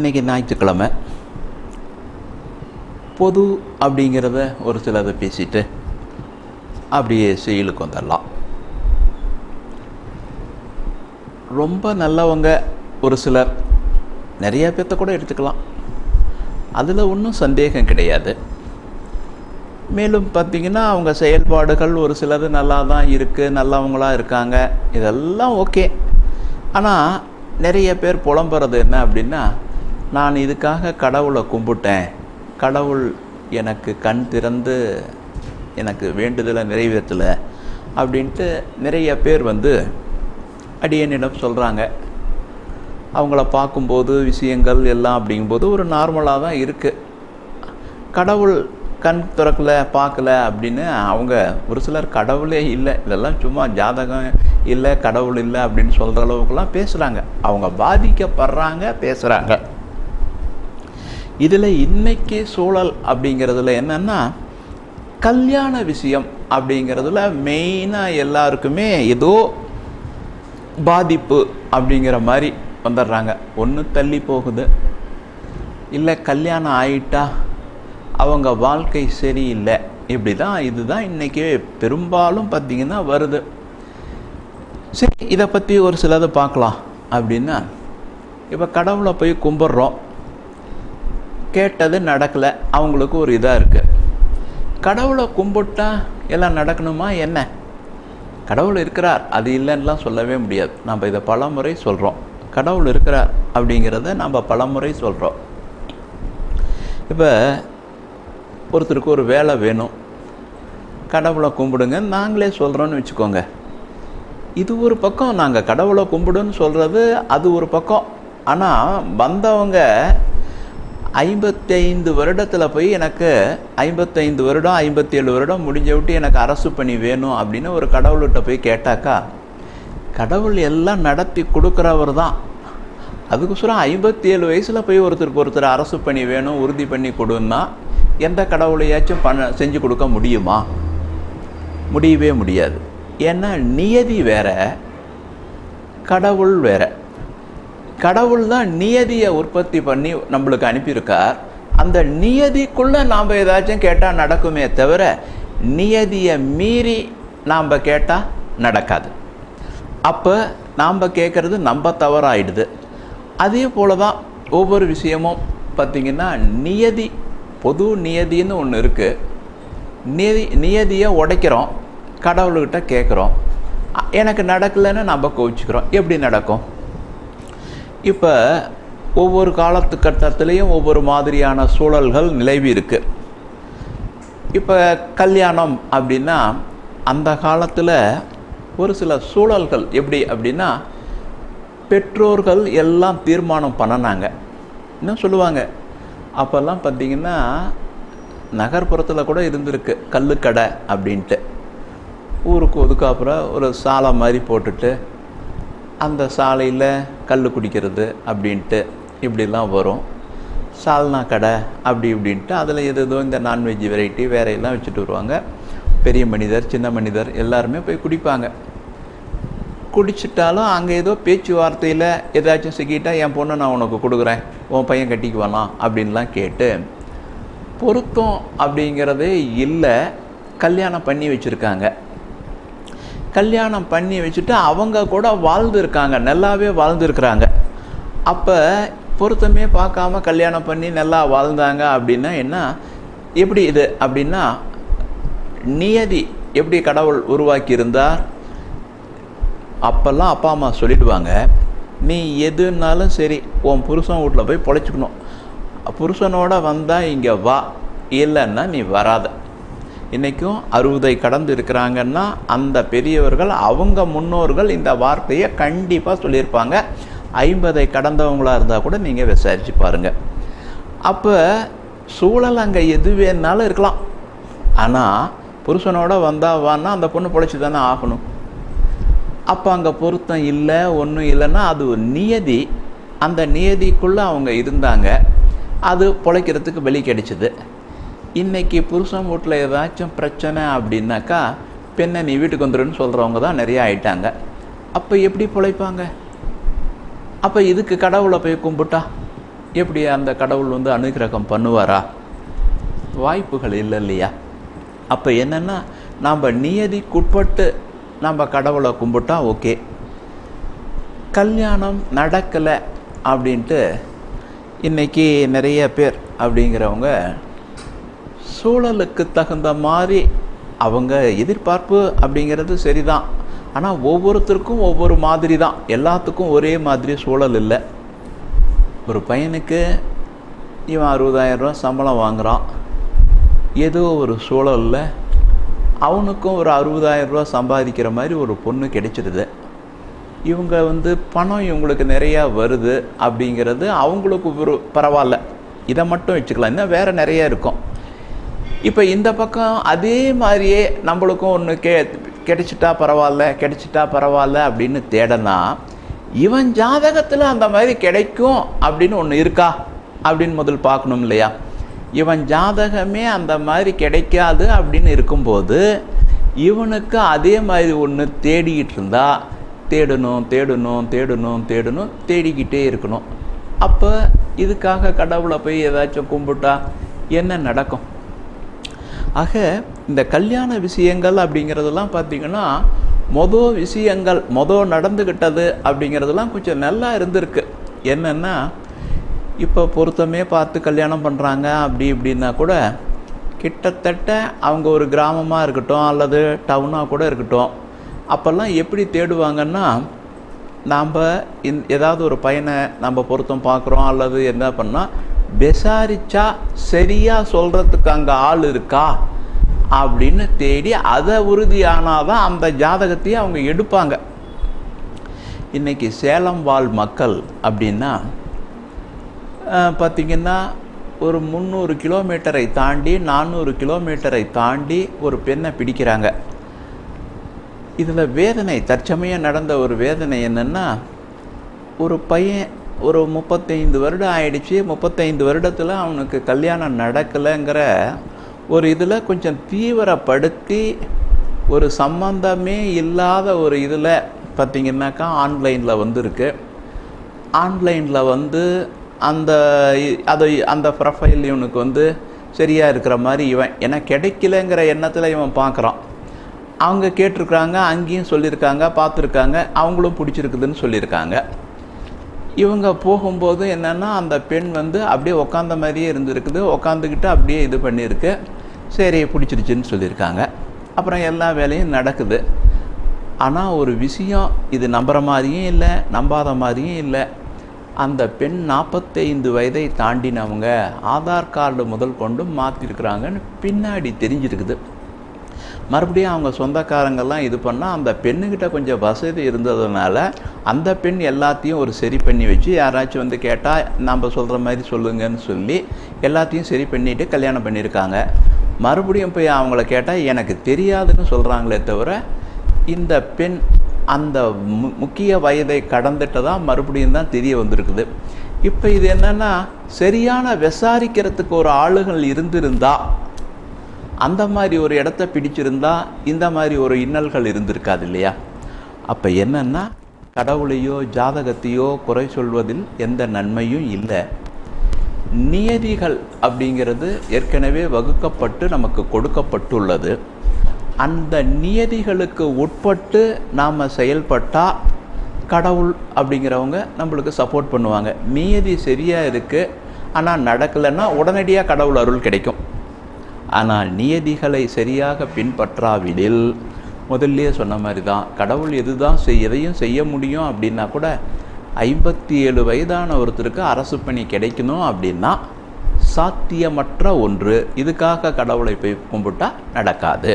இன்றைக்கி ஞாயிற்றுக்கிழமை. பொது அப்படிங்கிறத ஒரு சிலதை பேசிட்டு அப்படியே செயலுக்கு வந்துடலாம். ரொம்ப நல்லவங்க ஒரு சிலர் நிறைய பேர்த்த கூட எடுத்துக்கலாம். அதில் ஒன்றும் சந்தேகம் கிடையாது. மேலும் பார்த்திங்கன்னா அவங்க செயல்பாடுகள் ஒரு சிலது நல்லா தான் இருக்குது நல்லவங்களாக இருக்காங்க. இதெல்லாம் ஓகே. ஆனால் நிறைய பேர் புலம்புறது என்ன அப்படின்னா நான் இதுக்காக கடவுளை கும்பிட்டேன். கடவுள் எனக்கு கண் திறந்து எனக்கு வேண்டுதலை நிறைவேற்றலை அப்படின்ட்டு நிறைய பேர் வந்து அடியனிடம் சொல்கிறாங்க அவங்கள பார்க்கும்போது விஷயங்கள் எல்லாம் அப்படிங்கும்போது ஒரு நார்மலாக தான் இருக்குது கடவுள் கண் திறக்கலை பார்க்கல அப்படின்னு அவங்க ஒரு சிலர் கடவுளே இல்லை இதெல்லாம் சும்மா ஜாதகம் இல்லை கடவுள் இல்லை அப்படின்னு சொல்கிற அளவுக்குலாம் பேசுகிறாங்க அவங்க பாதிக்கப்படுறாங்க பேசுகிறாங்க இதில் இன்னைக்கு சூழல் அப்படிங்கிறதுல என்னென்னா கல்யாண விஷயம் அப்படிங்கிறதுல மெயினாக எல்லாருக்குமே ஏதோ பாதிப்பு அப்படிங்கிற மாதிரி வந்துடுறாங்க. ஒன்று தள்ளி போகுது. இல்லை கல்யாணம் ஆயிட்டா அவங்க வாழ்க்கை சரியில்லை. இப்படி தான் இதுதான் இன்றைக்கி பெரும்பாலும் பார்த்திங்கன்னா வருது. சரி இதை பற்றி ஒரு சிலது பார்க்கலாம். அப்படின்னா இப்போ கடவுளை போய் கும்பிட்றோம். கேட்டது நடக்கலை. அவங்களுக்கு ஒரு இதாக இருக்குது கடவுளை கும்பிட்டா எல்லாம் நடக்கணுமா என்ன? கடவுள் இருக்கிறார். அது இல்லைன்னுலாம் சொல்லவே முடியாது. நம்ம இதை பலமுறை சொல்கிறோம் கடவுள் இருக்கிறார் அப்படிங்கிறத நம்ம பலமுறை சொல்கிறோம் இப்போ ஒருத்தருக்கு ஒரு வேலை வேணும். கடவுளை கும்பிடுங்க. நாங்களே சொல்கிறோன்னு வச்சுக்கோங்க. இது ஒரு பக்கம். நாங்கள் கடவுளை கும்பிடுன்னு சொல்கிறது அது ஒரு பக்கம். ஆனால் வந்தவங்க ஐம்பத்தைந்து வருடத்தில் போய் எனக்கு ஐம்பத்தைந்து வருடம் ஐம்பத்தேழு வருடம் முடிஞ்ச விட்டு எனக்கு அரசு பணி வேணும் அப்படின்னு ஒரு கடவுள்கிட்ட போய் கேட்டாக்கா கடவுள் எல்லாம் நடத்தி கொடுக்குறவர் தான். அதுக்கோசரம் ஐம்பத்தி ஏழு வயசில் போய் ஒருத்தருக்கு ஒருத்தர் அரசு பணி வேணும் உறுதி பண்ணி கொடுன்னா எந்த கடவுளையாச்சும் பண்ண செஞ்சு கொடுக்க முடியுமா? முடியவே முடியாது. ஏன்னா நியதி வேற கடவுள் வேற. கடவுள் தான் நியதியை உற்பத்தி பண்ணி நம்மளுக்கு அனுப்பியிருக்கார். அந்த நியதிக்குள்ளே நாம் ஏதாச்சும் கேட்டால் நடக்குமே தவிர நியதியை மீறி நாம் கேட்டால் நடக்காது. அப்போ நாம் கேட்குறது நம்ம தவறாயிடுது. அதே போல தான் ஒவ்வொரு விஷயமும் பார்த்திங்கன்னா நியதி பொது நியதின்னு ஒன்று இருக்குது நியதி நியதியை உடைக்கிறோம். கடவுள்கிட்ட கேட்குறோம் எனக்கு நடக்கலைன்னு நம்ம கோவிச்சுக்கிறோம். எப்படி நடக்கும்? இப்போ ஒவ்வொரு காலத்துக்கட்டத்துலேயும் ஒவ்வொரு மாதிரியான சூழல்கள் நிலவி இருக்குது இப்போ கல்யாணம் அப்படின்னா அந்த காலத்தில் ஒரு சில சூழல்கள் எப்படி அப்படின்னா பெற்றோர்கள் எல்லாம் தீர்மானம் பண்ணினாங்க. என்ன சொல்லுவாங்க? அப்போல்லாம் பார்த்திங்கன்னா நகர்ப்புறத்தில் கூட இருந்திருக்கு கல்லுக்கடை அப்படின்ட்டு. ஊருக்கு ஒதுக்காப்புறம் ஒரு சாலை மாதிரி போட்டுட்டு அந்த சாலையில் கல் குடிக்கிறது அப்படின்ட்டு இப்படிலாம் வரும். சால்னா கடை அப்படி இப்படின்ட்டு அதில் எது எதோ இந்த நான்வெஜ் வெரைட்டி வேற எல்லாம் வச்சுட்டு வருவாங்க. பெரிய மனிதர் சின்ன மனிதர் எல்லாருமே போய் குடிப்பாங்க. குடிச்சிட்டாலும் அங்கே ஏதோ பேச்சுவார்த்தையில் ஏதாச்சும் சிக்கிட்டா என் பொண்ணை நான் உனக்கு கொடுக்குறேன். உன் பையன் கட்டிக்கு வரலாம். அப்படின்லாம் கேட்டு பொருத்தம் அப்படிங்கிறதே இல்லை. கல்யாணம் பண்ணி வச்சுருக்காங்க. கல்யாணம் பண்ணி வச்சுட்டு அவங்க கூட வாழ்ந்துருக்காங்க. நல்லாவே வாழ்ந்துருக்குறாங்க. அப்போ பொருத்தமே பார்க்காம கல்யாணம் பண்ணி நல்லா வாழ்ந்தாங்க அப்படின்னா என்ன? எப்படி இது? அப்படின்னா நியதி எப்படி கடவுள் உருவாக்கி இருந்தார் அப்போல்லாம் அப்பா அம்மா சொல்லிடுவாங்க நீ எதுனாலும் சரி உன் புருஷன் வீட்டில் போய் பொழைச்சிக்கணும். புருஷனோட வந்தால் இங்கே வா. இல்லைன்னா நீ வராத. இன்றைக்கும் அறுபதை கடந்து இருக்கிறாங்கன்னா அந்த பெரியவர்கள் அவங்க முன்னோர்கள் இந்த வார்த்தையை கண்டிப்பாக சொல்லியிருப்பாங்க. ஐம்பதை கடந்தவங்களாக இருந்தால் கூட நீங்கள் விசாரித்து பாருங்கள் அப்போ சூழல் அங்கே எது வேணாலும் இருக்கலாம். ஆனால் புருஷனோட வந்தால் வான்னா அந்த பொண்ணு பிழைச்சி தானே ஆகணும். அப்போ அங்கே பொருத்தம் இல்லை ஒன்றும் இல்லைன்னா அது ஒரு நியதி. அந்த நியதிக்குள்ளே அவங்க இருந்தாங்க. அது பிழைக்கிறதுக்கு வெளி கிடைச்சிது. இன்றைக்கி புருஷன் வீட்டில் ஏதாச்சும் பிரச்சனை அப்படின்னாக்கா பெண்ணை நீ வீட்டுக்கு வந்துடுன்னு சொல்கிறவங்க தான் நிறைய ஆயிட்டாங்க. அப்போ எப்படி பொழைப்பாங்க? அப்போ இதுக்கு கடவுளை போய் கும்பிட்டா எப்படி அந்த கடவுள் வந்து அனுகிரகம் பண்ணுவாரா? வாய்ப்புகள் இல்லை இல்லையா? அப்போ என்னென்னா நாம் நியதிக்குட்பட்டு நம்ம கடவுளை கும்பிட்டா ஓகே. கல்யாணம் நடக்கலை அப்படின்ட்டு இன்னைக்கு நிறைய பேர் அப்படிங்கிறவங்க சூழலுக்கு தகுந்த மாதிரி அவங்க எதிர்பார்ப்பு அப்படிங்கிறது சரிதான். ஆனால் ஒவ்வொருத்தருக்கும் ஒவ்வொரு மாதிரி தான் எல்லாத்துக்கும் ஒரே மாதிரி சூழல் இல்லை. ஒரு பையனுக்கு இவன் அறுபதாயிரரூவா சம்பளம் வாங்குகிறான் ஏதோ ஒரு சூழலில் அவனுக்கும் ஒரு அறுபதாயிரரூவா சம்பாதிக்கிற மாதிரி ஒரு பொண்ணு கிடைச்சிடுது இவங்க வந்து பணம் இவங்களுக்கு நிறையா வருது அப்படிங்கிறது அவங்களுக்கு ஒரு பரவாயில்ல. இதை மட்டும் வச்சுக்கலாம். இன்னும் வேறு நிறைய இருக்கும். இப்போ இந்த பக்கம் அதே மாதிரியே நம்மளுக்கும் ஒன்று கே கிடைச்சிட்டா பரவாயில்ல கிடைச்சிட்டா பரவாயில்ல அப்படின்னு தேடனா இவன் ஜாதகத்தில் அந்த மாதிரி கிடைக்கும் அப்படின்னு ஒன்று இருக்கா அப்படின்னு முதல் பார்க்கணும் இல்லையா? இவன் ஜாதகமே அந்த மாதிரி கிடைக்காது அப்படின்னு இருக்கும்போது இவனுக்கு அதே மாதிரி ஒன்று தேடிக்கிட்டு இருந்தா தேடணும் தேடணும் தேடணும் தேடணும் தேடிக்கிட்டே இருக்கணும். அப்போ இதுக்காக கடவுளை போய் ஏதாச்சும் கும்பிட்டா என்ன நடக்கும்? ஆக இந்த கல்யாண விஷயங்கள் அப்படிங்கிறதெல்லாம் பார்த்திங்கன்னா மொதல் விஷயங்கள் மொதல் நடந்துக்கிட்டது அப்படிங்கிறதெல்லாம் கொஞ்சம் நல்லா இருந்திருக்கு. என்னென்னா இப்போ பொருத்தமே பார்த்து கல்யாணம் பண்ணுறாங்க அப்படி இப்படின்னா கூட கிட்டத்தட்ட அவங்க ஒரு கிராமமாக இருக்கட்டும் அல்லது டவுனாக கூட இருக்கட்டும் அப்போல்லாம் எப்படி தேடுவாங்கன்னா நாம் இந் ஏதாவது ஒரு பையனை நம்ம பொருத்தம் பார்க்குறோம் அல்லது என்ன பண்ணால் விசாரிச்சா சரியாக சொல்கிறதுக்கு அங்கே ஆள் இருக்கா அப்படின்னு தேடி அதை உறுதியானாதான் அந்த ஜாதகத்தையே அவங்க எடுப்பாங்க. இன்னைக்கு சேலம் வாழ் மக்கள் அப்படின்னா பார்த்திங்கன்னா ஒரு முந்நூறு கிலோமீட்டரை தாண்டி நானூறு கிலோமீட்டரை தாண்டி ஒரு பெண்ணை பிடிக்கிறாங்க. இதில் வேதனை தற்சமயம் நடந்த ஒரு வேதனை என்னென்னா ஒரு பையன் ஒரு முப்பத்தைந்து வருடம் ஆயிடுச்சு. முப்பத்தைந்து வருடத்தில் அவனுக்கு கல்யாணம் நடக்கலைங்கிற ஒரு இதில் கொஞ்சம் தீவிரப்படுத்தி ஒரு சம்பந்தமே இல்லாத ஒரு இதில் பார்த்திங்கனாக்கா ஆன்லைனில் வந்துருக்கு. ஆன்லைனில் வந்து அந்த அதை அந்த ப்ரொஃபைல் இவனுக்கு வந்து சரியாக இருக்கிற மாதிரி இவன் ஏன்னா கிடைக்கலங்கிற எண்ணத்தில் இவன் பார்க்குறான் அவங்க கேட்டிருக்கிறாங்க அங்கேயும் சொல்லியிருக்காங்க பார்த்துருக்காங்க அவங்களும் பிடிச்சிருக்குதுன்னு சொல்லியிருக்காங்க. இவங்க போகும்போது என்னென்னா அந்த பெண் வந்து அப்படியே உக்காந்த மாதிரியே இருந்திருக்குது. உக்காந்துக்கிட்டு அப்படியே இது பண்ணியிருக்கு. சரி பிடிச்சிருச்சுன்னு சொல்லியிருக்காங்க. அப்புறம் எல்லா வேலையும் நடக்குது. ஆனால் ஒரு விஷயம் இது நம்புகிற மாதிரியும் இல்லை நம்பாத மாதிரியும் இல்லை. அந்த பெண் நாற்பத்தைந்து வயதை தாண்டினவங்க ஆதார் கார்டு முதல் கொண்டு மாற்றிருக்கிறாங்கன்னு பின்னாடி தெரிஞ்சிருக்குது. மறுபடியும் அவங்க சொந்தக்காரங்கெல்லாம் இது பண்ணால் அந்த பெண்ணுக்கிட்ட கொஞ்சம் வசதி இருந்ததுனால அந்த பெண் எல்லாத்தையும் ஒரு சரி பண்ணி வச்சு யாராச்சும் வந்து கேட்டால் நம்ம சொல்கிற மாதிரி சொல்லுங்கன்னு சொல்லி எல்லாத்தையும் சரி பண்ணிட்டு கல்யாணம் பண்ணியிருக்காங்க மறுபடியும் போய் அவங்கள கேட்டால் எனக்கு தெரியாதுன்னு சொல்கிறாங்களே தவிர இந்த பெண் அந்த மு முக்கிய வயதை கடந்துட்டு தான் மறுபடியும் தான் தெரிய வந்திருக்குது. இப்போ இது என்னென்னா சரியான விசாரிக்கிறதுக்கு ஒரு ஆளுகள் இருந்திருந்தா அந்த மாதிரி ஒரு இடத்த பிடிச்சிருந்தா இந்த மாதிரி ஒரு இன்னல்கள் இருந்திருக்காது இல்லையா? அப்போ என்னன்னா கடவுளையோ ஜாதகத்தையோ குறை சொல்வதில் எந்த நன்மையும் இல்லை. நியதிகள் அப்படிங்கிறது ஏற்கனவே வகுக்கப்பட்டு நமக்கு கொடுக்கப்பட்டுள்ளது. அந்த நியதிகளுக்கு உட்பட்டு நாம் செயல்பட்டால் கடவுள் அப்படிங்கிறவங்க நம்மளுக்கு சப்போர்ட் பண்ணுவாங்க. நியதி சரியாக இருக்குது ஆனால் நடக்கலைன்னா உடனடியாக கடவுள் அருள் கிடைக்கும். ஆனால் நியதிகளை சரியாக பின்பற்றாவிடில். முதல்லயே சொன்ன மாதிரி தான் கடவுள் எதுதான் செய் எதையும் செய்ய முடியும் அப்படின்னா கூட ஐம்பத்தி ஏழு வயதான ஒருத்தருக்கு அரசு பணி கிடைக்கணும் அப்படின்னா சாத்தியமற்ற ஒன்று. இதுக்காக கடவுளை போய் கும்பிட்டா நடக்காது.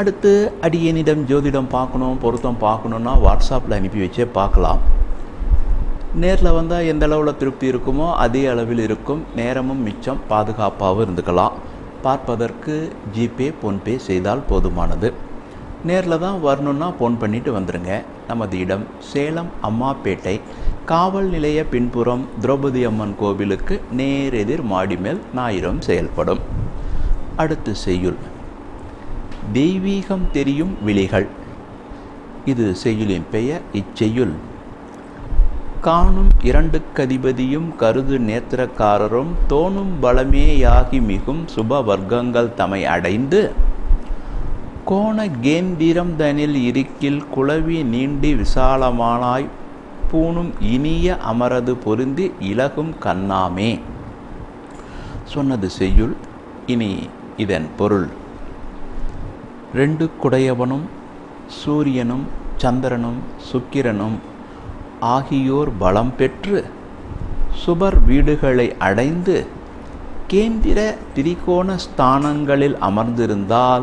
அடுத்து அடியனிடம் ஜோதிடம் பார்க்கணும் பொருத்தம் பார்க்கணுன்னா வாட்ஸ்அப்பில் அனுப்பி வச்சே பார்க்கலாம். நேரில் வந்தால் எந்த அளவில் திருப்தி இருக்குமோ அதே அளவில் இருக்கும். நேரமும் மிச்சம். பாதுகாப்பாகவும் இருந்துக்கலாம். பார்ப்பதற்கு ஜிபே ஃபோன்பே செய்தால் போதுமானது. நேரில் தான் வரணுன்னா ஃபோன் பண்ணிட்டு வந்துடுங்க நமது இடம் சேலம் அம்மாப்பேட்டை. காவல் நிலைய பின்புறம் திரௌபதி அம்மன் கோவிலுக்கு நேரெதிர் மாடி மேல் ஞாயிறம் செயல்படும். அடுத்து செய்யுள். தெய்வீகம் தெரியும் விழிகள். இது செய்யுளின் பெயர். இச்செய்யுள். காணும் இரண்டு கதிபதியும் கருது நேத்திரக்காரரும் தோணும் பலமேயாகி மிகும் சுப வர்க்கங்கள் தமை அடைந்து கோண கேந்திரம் தனில் இருக்கில் குளவி நீண்டி விசாலமானாய் பூணும் இனிய அமரது பொருந்தி இலகும் கண்ணாமே. சொன்னது செய்யுள் இனி இதன் பொருள். ரெண்டு குடையவனும் சூரியனும் சந்திரனும் சுக்கிரனும் ஆகியோர் பலம் பெற்று சுபர் வீடுகளை அடைந்து கேந்திர திரிகோண ஸ்தானங்களில் அமர்ந்திருந்தால்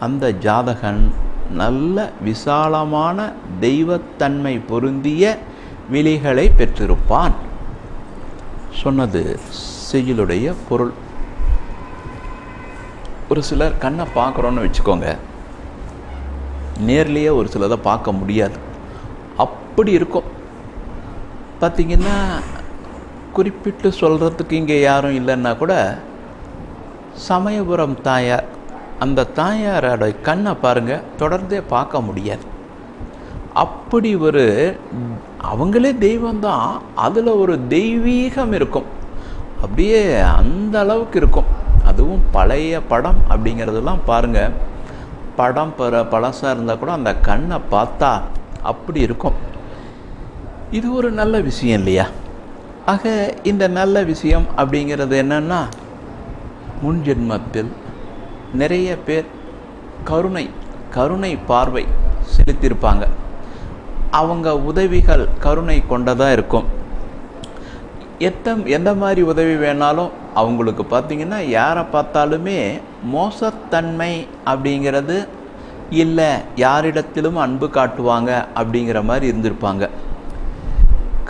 அந்த ஜாதகன் நல்ல விசாலமான தெய்வத்தன்மை பொருந்திய விழிகளை பெற்றிருப்பான். சொன்னது செய்யுளுடைய பொருள். ஒரு சிலர் கண்ணை பார்க்குறோன்னு வச்சுக்கோங்க. நேர்லேயே ஒரு சிலதை பார்க்க முடியாது. அப்படி இருக்கும். பார்த்திங்கன்னா குறிப்பிட்டு சொல்கிறதுக்கு இங்கே யாரும் இல்லைன்னா கூட சமயபுரம் தாயார் அந்த தாயாரோட கண்ணை பாருங்கள் தொடர்ந்தே பார்க்க முடியாது. அப்படி ஒரு அவங்களே தெய்வம்தான் அதில் ஒரு தெய்வீகம் இருக்கும். அப்படியே அந்த அளவுக்கு இருக்கும். அதுவும் பழைய படம் அப்படிங்கிறதெல்லாம் பாருங்கள் படம் பர பழசாக இருந்தால் கூட அந்த கண்ணை பார்த்தா அப்படி இருக்கும். இது ஒரு நல்ல விஷயம் இல்லையா? ஆக இந்த நல்ல விஷயம் அப்படிங்கிறது என்னன்னா முன்ஜென்மத்தில் நிறைய பேர் கருணை கருணை பார்வை செலுத்தியிருப்பாங்க. அவங்க உதவிகள் கருணை கொண்டதாக இருக்கும். எத்த எந்த மாதிரி உதவி வேணாலும் அவங்களுக்கு பார்த்திங்கன்னா யாரை பார்த்தாலுமே மோசத்தன்மை அப்படிங்கிறது இல்லை யாரிடத்திலும் அன்பு காட்டுவாங்க அப்படிங்கிற மாதிரி இருந்திருப்பாங்க.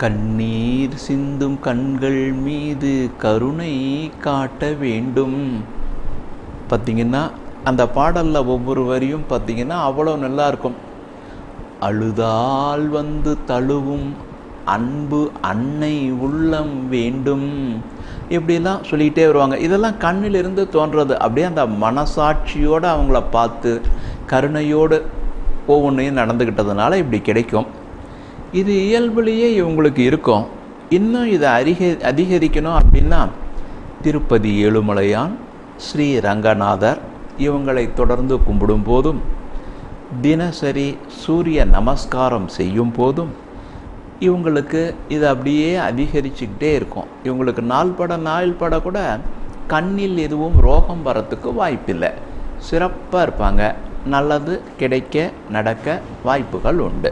கண்ணீர் சிந்தும் கண்கள் மீது கருணை காட்ட வேண்டும். பார்த்திங்கன்னா அந்த பாடலில் ஒவ்வொரு வரியும் பார்த்திங்கன்னா அவ்வளோ நல்லா இருக்கும் அழுதால் வந்து தழுவும் அன்பு அன்னை உள்ளம் வேண்டும். இப்படிலாம் சொல்லிகிட்டே வருவாங்க. இதெல்லாம் கண்ணிலிருந்து தோன்றது. அப்படியே அந்த மனசாட்சியோடு அவங்கள பார்த்து கருணையோடு ஒவ்வொன்றையும் நடந்துக்கிட்டதுனால இப்படி கிடைக்கும். இது இயல்புலேயே இவங்களுக்கு இருக்கும். இன்னும் இதை அதிக அதிகரிக்கணும் அப்படின்னா திருப்பதி ஏழுமலையான் ஸ்ரீ ரங்கநாதர் இவங்களை தொடர்ந்து கும்பிடும் போதும் தினசரி சூரிய நமஸ்காரம் செய்யும் போதும் இவங்களுக்கு இது அப்படியே அதிகரிச்சுக்கிட்டே இருக்கும். இவங்களுக்கு நாள் பட நாள் பட கூட கண்ணில் எதுவும் ரோகம் வரத்துக்கு வாய்ப்பில்லை. சிறப்பாக இருப்பாங்க. நல்லது கிடைக்க நடக்க வாய்ப்புகள் உண்டு.